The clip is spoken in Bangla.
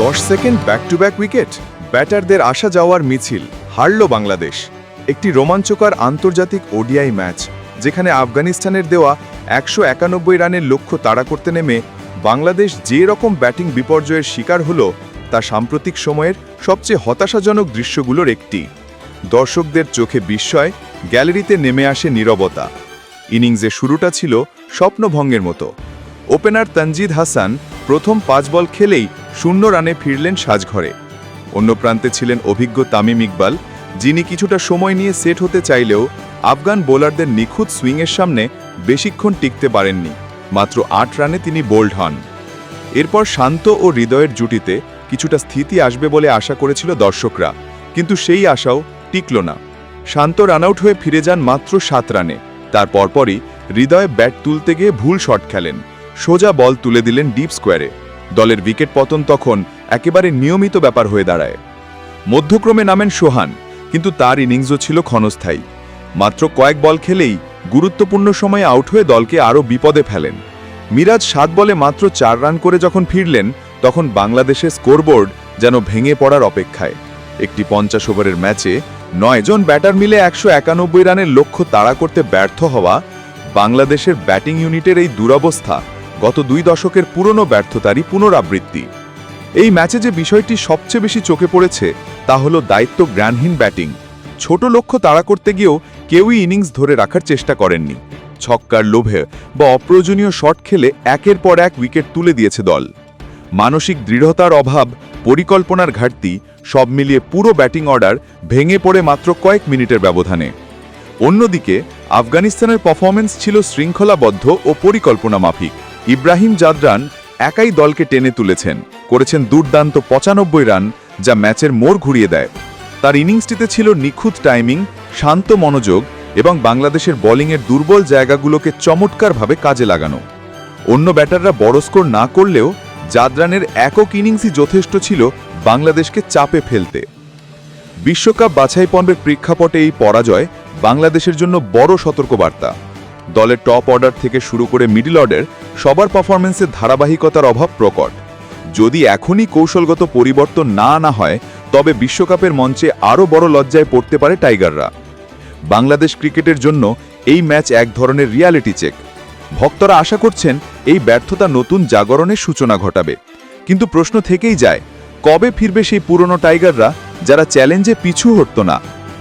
দশ second back to back wicket ব্যাটারদের আসা যাওয়ার মিছিল, হারল বাংলাদেশ। একটি রোমাঞ্চকর আন্তর্জাতিক ওডিআই ম্যাচ, যেখানে আফগানিস্তানের দেওয়া একশো একানব্বই রানের লক্ষ্য তাড়া করতে নেমে বাংলাদেশ যে রকম ব্যাটিং বিপর্যয়ের শিকার হল, তা সাম্প্রতিক সময়ের সবচেয়ে হতাশাজনক দৃশ্যগুলোর একটি। দর্শকদের চোখে বিস্ময়, গ্যালারিতে নেমে আসে নীরবতা। ইনিংসে শুরুটা ছিল স্বপ্নভঙ্গের মতো। ওপেনার তানজিদ হাসান প্রথম পাঁচ বল খেলেই শূন্য রানে ফিরলেন সাজঘরে। অন্য প্রান্তে ছিলেন অভিজ্ঞ তামিম ইকবাল, যিনি কিছুটা সময় নিয়ে সেট হতে চাইলেও আফগান বোলারদের নিখুঁত সুইংয়ের সামনে বেশিক্ষণ টিকতে পারেননি, মাত্র আট রানে তিনি বোল্ড হন। এরপর শান্ত ও হৃদয়ের জুটিতে কিছুটা স্থিতি আসবে বলে আশা করেছিল দর্শকরা, কিন্তু সেই আশাও টিকল না। শান্ত রানআউট হয়ে ফিরে যান মাত্র সাত রানে। তার পরপরই হৃদয়ে ব্যাট তুলতে গিয়ে ভুল শট খেলেন। সোজা বল তুলে দিলেন ডিপ স্কোয়ারে। দলের উইকেট পতন তখন একেবারে নিয়মিত ব্যাপার হয়ে দাঁড়ায়। মধ্যক্রমে নামেন সোহান, কিন্তু তার ইনিংসও ছিল ক্ষণস্থায়ী। মাত্র কয়েক বল খেলেই গুরুত্বপূর্ণ সময়ে আউট হয়ে দলকে আরও বিপদে ফেলেন। মিরাজ সাত বলে মাত্র চার রান করে যখন ফিরলেন, তখন বাংলাদেশের স্কোরবোর্ড যেন ভেঙে পড়ার অপেক্ষায়। একটি পঞ্চাশ ওভারের ম্যাচে নয়জন ব্যাটার মিলে একশো একানব্বই রানের লক্ষ্য তাড়া করতে ব্যর্থ হওয়া বাংলাদেশের ব্যাটিং ইউনিটের এই দুরবস্থা গত দুই দশকের পুরনো ব্যর্থতারই পুনরাবৃত্তি। এই ম্যাচে যে বিষয়টি সবচেয়ে বেশি চোখে পড়েছে, তা হল দায়িত্ব জ্ঞানহীন ব্যাটিং। ছোট লক্ষ্য তাড়া করতে গিয়েও কেউই ইনিংস ধরে রাখার চেষ্টা করেননি। ছক্কার লোভে বা অপ্রয়োজনীয় শট খেলে একের পর এক উইকেট তুলে দিয়েছে দল। মানসিক দৃঢ়তার অভাব, পরিকল্পনার ঘাটতি, সব মিলিয়ে পুরো ব্যাটিং অর্ডার ভেঙে পড়ে মাত্র কয়েক মিনিটের ব্যবধানে। অন্যদিকে, আফগানিস্তানের পারফরমেন্স ছিল শৃঙ্খলাবদ্ধ ও পরিকল্পনা মাফিক ইব্রাহিম জাদরান একাই দলকে টেনে তুলেছেন, করেছেন দুর্দান্ত পঁচানব্বই রান যা ম্যাচের মোড় ঘুরিয়ে দেয়। তার ইনিংসটিতে ছিল নিখুঁত টাইমিং, শান্ত মনোযোগ এবং বাংলাদেশের বোলিংয়ের দুর্বল জায়গাগুলোকে চমৎকারভাবে কাজে লাগানো। অন্য ব্যাটাররা বড় স্কোর না করলেও জাদরানের একক ইনিংসই যথেষ্ট ছিল বাংলাদেশকে চাপে ফেলতে। বিশ্বকাপ বাছাই পর্বের প্রেক্ষাপটে এই পরাজয় বাংলাদেশের জন্য বড় সতর্কবার্তা। দলের টপ অর্ডার থেকে শুরু করে মিডল অর্ডার, সবার পারফরমেন্সের ধারাবাহিকতার অভাব প্রকট। যদি এখনই কৌশলগত পরিবর্তন না আনা হয়, তবে বিশ্বকাপের মঞ্চে আরও বড় লজ্জায় পড়তে পারে টাইগাররা। বাংলাদেশ ক্রিকেটের জন্য এই ম্যাচ এক ধরনের রিয়ালিটি চেক। ভক্তরা আশা করছেন এই ব্যর্থতা নতুন জাগরণের সূচনা ঘটাবে। কিন্তু প্রশ্ন থেকেই যায়, কবে ফিরবে সেই পুরনো টাইগাররা, যারা চ্যালেঞ্জে পিছু হটত না?